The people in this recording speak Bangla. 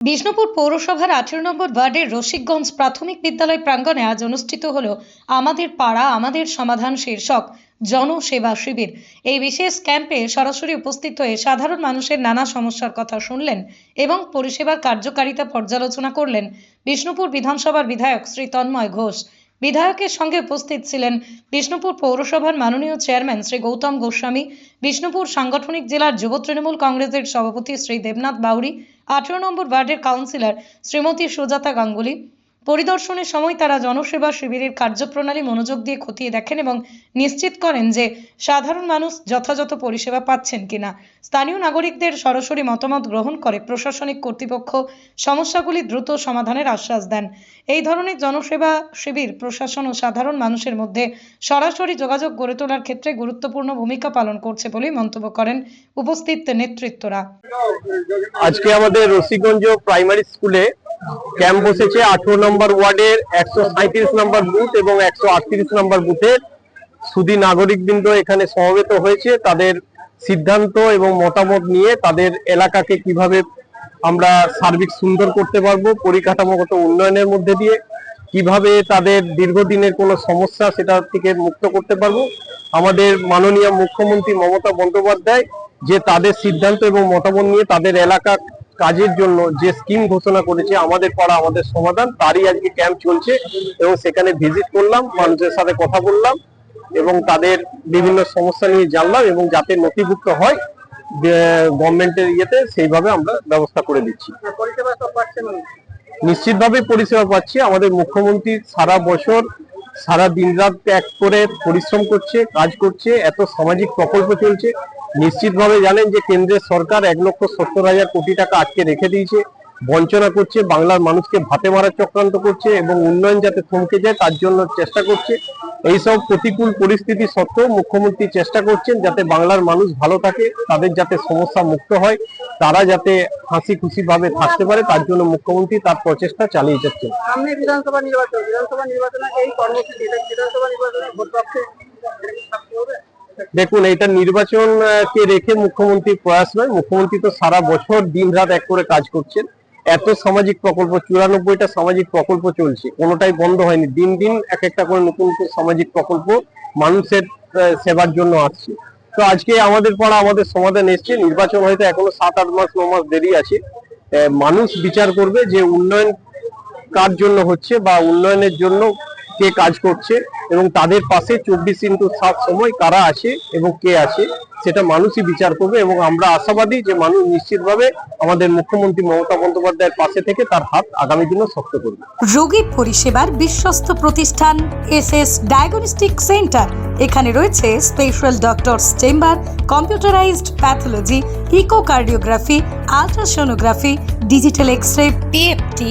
বিষ্ণুপুর পৌরসভার আঠেরো নম্বর ওয়ার্ডের রসিকগঞ্জ প্রাথমিক বিদ্যালয় প্রাঙ্গণে আজ অনুষ্ঠিত হল আমাদের পাড়া, আমাদের সমাধান শীর্ষক জনসেবা শিবির। এই বিশেষ ক্যাম্পে সরাসরি উপস্থিত হয়ে সাধারণ মানুষের নানা সমস্যার কথা শুনলেন এবং পরিষেবার কার্যকারিতা পর্যালোচনা করলেন বিষ্ণুপুর বিধানসভার বিধায়ক শ্রী তন্ময় ঘোষ। বিধায়কের সঙ্গে উপস্থিত ছিলেন বিষ্ণুপুর পৌরসভার মাননীয় চেয়ারম্যান শ্রী গৌতম গোস্বামী, বিষ্ণুপুর সাংগঠনিক জেলার যুব তৃণমূল কংগ্রেসের সভাপতি শ্রী দেবনাথ বাউরি আঠেরো নম্বর ওয়ার্ডের কাউন্সিলর শ্রীমতী সুজাতা গাঙ্গুলি। পরিদর্শনের সময় তারা জনসেবা শিবিরের কার্যপ্রণালী মনোযোগ দিয়ে খতিয়ে দেখেন এবং নিশ্চিত করেন যে সাধারণ মানুষ যথাযথ পরিষেবা পাচ্ছেন কিনা। স্থানীয় নাগরিকদের সরাসরি মতামত গ্রহণ করে প্রশাসনিক কর্তৃপক্ষ সমস্যাগুলি দ্রুত সমাধানের আশ্বাস দেন। এই ধরনের জনসেবা শিবির প্রশাসন ও সাধারণ মানুষের মধ্যে সরাসরি যোগাযোগ গড়ে তোলার ক্ষেত্রে গুরুত্বপূর্ণ ভূমিকা পালন করছে বলেই মন্তব্য করেন উপস্থিত নেতৃত্বরা। আজকে আমাদের রসিগঞ্জ প্রাইমারি স্কুলে ক্যাম্প বসেছে আঠারো নম্বর ওয়ার্ডের একশো সাঁত্রিশ নম্বর বুথ এবং একশো আটত্রিশ নম্বর বুথের সুদী নাগরিকবৃন্দ এখানে সমবেত হয়েছে। তাদের সিদ্ধান্ত এবং মতামত নিয়ে তাদের এলাকাকে কীভাবে আমরা সার্বিক সুন্দর করতে পারব, পরিকাঠামোগত উন্নয়নের মধ্যে দিয়ে কীভাবে তাদের দীর্ঘদিনের কোনো সমস্যা সেটা থেকে মুক্ত করতে পারব। আমাদের মাননীয় মুখ্যমন্ত্রী মমতা বন্দ্যোপাধ্যায় যে তাদের সিদ্ধান্ত এবং মতামত নিয়ে তাদের এলাকা কাজের জন্য যে স্কিম ঘোষণা করেছে, আমাদের পাড়া আমাদের সমাধান, তারই আজকে ক্যাম্প চলছে এবং সেখানে ভিজিট করলাম, মানুষের সাথে কথা বললাম এবং তাদের বিভিন্ন সমস্যা নিয়ে জানলাম এবং যাতে নথিভুক্ত হয় গভর্নমেন্টের ইয়েতে সেইভাবে আমরা ব্যবস্থা করে দিচ্ছি। নিশ্চিতভাবে পরিষেবা পাচ্ছি, আমাদের মুখ্যমন্ত্রী সারা বছর, সারা দিন রাত ত্যাগ করে পরিশ্রম করছে, কাজ করছে, এত সামাজিক প্রকল্প চলছে নিশ্চিতভাবে জানেন যে কেন্দ্রের সরকার এক লক্ষ সত্তর হাজার কোটি টাকা আজকে রেখে দিয়েছে, বঞ্চনা করছে, বাংলার মানুষকে ভাতে মারার চক্রান্ত করছে এবং উন্নয়ন যাতে থমকে যায় তার জন্য চেষ্টা করছে। এইসব প্রতিকূল পরিস্থিতি সত্ত্বেও মুখ্যমন্ত্রী চেষ্টা করছেন যাতে বাংলার মানুষ ভালো থাকে, তাদের যাতে সমস্যা মুক্ত হয়, তারা যাতে হাসি খুশি ভাবে থাকতে পারে, তার জন্য মুখ্যমন্ত্রী তার প্রচেষ্টা চালিয়ে যাচ্ছেন। বিধানসভা নির্বাচন, বিধানসভা নির্বাচনে এই কর্মসূচি বিধানসভা নির্বাচনে ভোট হবে? দেখুন এটা নির্বাচন কে রেখে মুখ্যমন্ত্রী প্রয়াস নয়। মুখ্যমন্ত্রী তো সারা বছর দিন রাত এক করে কাজ করছেন। এত সামাজিক প্রকল্প, চুরানব্বইটা সামাজিক প্রকল্প চলছে। কোনোটাই বন্ধ হয়নি। দিন দিন এক একটা করে নতুন সামাজিক প্রকল্প মানুষের সেবার জন্য আসছে। তো আজকে আমাদের পাড়া আমাদের সমাধান এসছে। নির্বাচন হয়তো এখনও সাত, আট মাস, ন মাস দেরি আছে। মানুষ বিচার করবে যে উন্নয়ন কার জন্য হচ্ছে বা উন্নয়নের জন্য কে কাজ করছে এবং তাদের পাশে চব্বিশ ইন্টু সাত সময় কারা আছে এবং কে আছে সেটা মানুষই বিচার করবে এবং আমরা আশাবাদী যে মানুষ নিশ্চিতভাবে আমাদের মুখ্যমন্ত্রী মমতা বন্দ্যোপাধ্যায়ের পাশে থেকে তার হাত আগামী দিনে শক্ত করবে। রোগী পরিষেবার বিশ্বস্ত প্রতিষ্ঠান এস এস ডায়াগনস্টিক সেন্টার। এখানে রয়েছে special doctors chamber, computerised pathology, echocardiography, ultrasonography, digital X ray PFT